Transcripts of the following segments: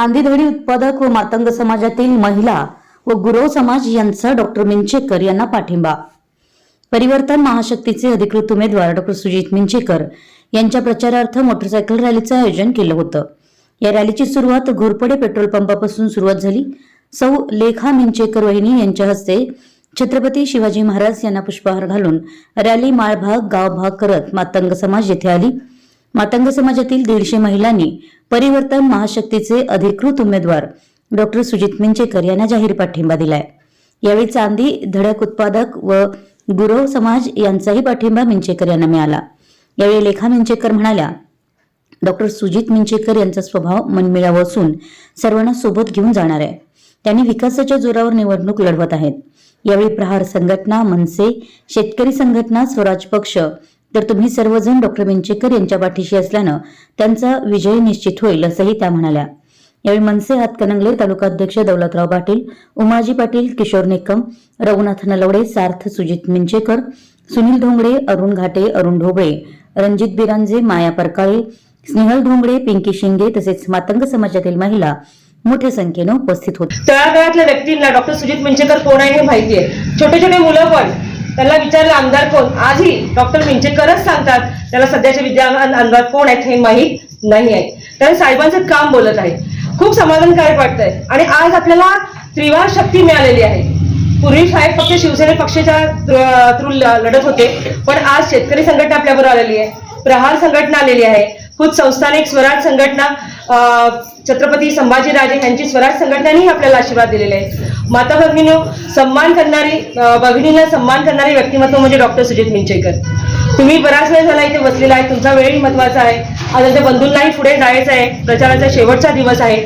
चांदीधडी उत्पादक व मातंग समाजातील महिला व गुरव समाज यांचा डॉक्टर मिंचेकर यांना पाठिंबा. परिवर्तन महाशक्तीचे अधिकृत उमेदवार डॉक्टर सुजित मिंचेकर यांच्या प्रचारार्थ मोटरसायकल रॅलीचं आयोजन केलं होतं. या रॅलीची सुरुवात घोरपडे पेट्रोल पंपापासून सुरुवात झाली. सौ. लेखा मिंचेकर वहिनी यांच्या हस्ते छत्रपती शिवाजी महाराज यांना पुष्पहार घालून रॅली माळभाग गावभाग करत मातंग समाज येथे आली. मातंग समाजातील दीडशे महिलांनी परिवर्तन महाशक्तीचे अधिकृत उमेदवार डॉक्टर सुजित मिंचेकर यांना जाहीर पाठिंबा दिलाय. यावेळी चांदी धडक उत्पादक व गुरव समाज यांचाही पाठिंबा मिंचेकर यांना मिळाला. यावेळी लेखा मिंचेकर म्हणाल्या डॉक्टर सुजित मिंचेकर यांचा स्वभाव मनमिळाव असून सर्वांना सोबत घेऊन जाणार आहे. त्यांनी विकासाच्या जोरावर निवडणूक लढवत आहेत. यावेळी प्रहार संघटना मनसे शेतकरी संघटना स्वराज पक्ष तर तुम्ही सर्वजण डॉक्टर मिंचेकर यांच्या पाठीशी असल्यानं त्यांचा विजय निश्चित होईल असंही त्या म्हणाल्या. यावेळी मनसे हातकणंगले तालुका अध्यक्ष दौलतराव पाटील उमाजी पाटील किशोर निकम रघुनाथ नलवडे सार्थ सुजित मिंचेकर सुनील धोंगडे अरुण घाटे अरुण ढोबळे रणजित बिरांजे माया परकाळे स्नेहल धोंगडे पिंकी शिंगे तसेच मातंग समाजातील महिला मोठ्या संख्येनं उपस्थित होत्या तळागाळातल्या व्यक्तींना डॉक्टर सुजित मिंचेकर कोण आहे हे माहिती आहे छोटे छोटे मुलं पण त्यांना विचारलं आमदार कोण? आजही डॉक्टर मिंचेकरच सांगतात त्याला सध्याचे विद्यमान आमदार कोण आहेत हे माहीत नाही आहे. कारण साहेबांचं काम बोलत आहे खूप समाधानकारक वाटतंय. आणि आज आपल्याला त्रिवार शक्ती मिळालेली आहे. पूर्वी साहेब फक्त शिवसेने पक्षाच्या थ्रू लढत होते पण आज शेतकरी संघटना आपल्याबरोबर आलेली आहे. प्रहार संघटना आलेली आहे. खुद संस्थानिक स्वराज संघटना छत्रपती संभाजीराजे यांची स्वराज संघटनेनेही आपल्याला आशीर्वाद दिलेले आहे माता भगिनी सन्मान करणारी भगिनीला भगिनींना सन्मान करणारी व्यक्तिमत्व म्हणजे डॉक्टर सुजित मिंचेकर. तुम्ही बराच वेळ झाला इथे बसलेला आहे तुमचा वेळही महत्त्वाचा आहे. आता बंधूंनाही पुढे जायचं आहे प्रचाराचा शेवटचा दिवस आहे.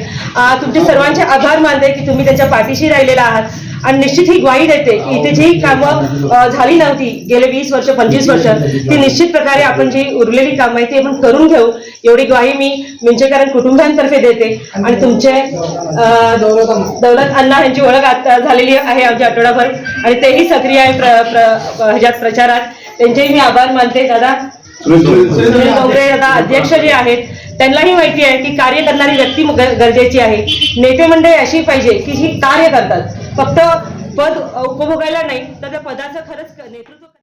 तुमचे सर्वांचे आभार मानते की तुम्ही त्यांच्या पाठीशी राहिलेला आहात. आणि निश्चित ही ग्वाही देते की इथे जी कामं झाली नव्हती गेले वीस वर्ष पंचवीस वर्ष ती निश्चित प्रकारे आपण जी उरलेली कामं आहे ती आपण करून घेऊ. एवढी ग्वाही मी मिंचेकरण कुटुंबियांतर्फे देते. आणि तुमचे दौलत अण्णा यांची ओळख आता झालेली आहे आमच्या आठवडाभर. आणि तेही सक्रिय आहे ह्याच्यात प्रचारात. त्यांचेही मी आभार मानते. दादा सुनील अध्यक्ष जे आहेत त्यांनाही माहिती आहे की कार्य करणारी व्यक्ती गरजेची आहे. नेते मंडळी अशी पाहिजे की ही कार्य करतात. फक्त पद उपभोगायला नाही तर त्या पदाचं खरंच नेतृत्व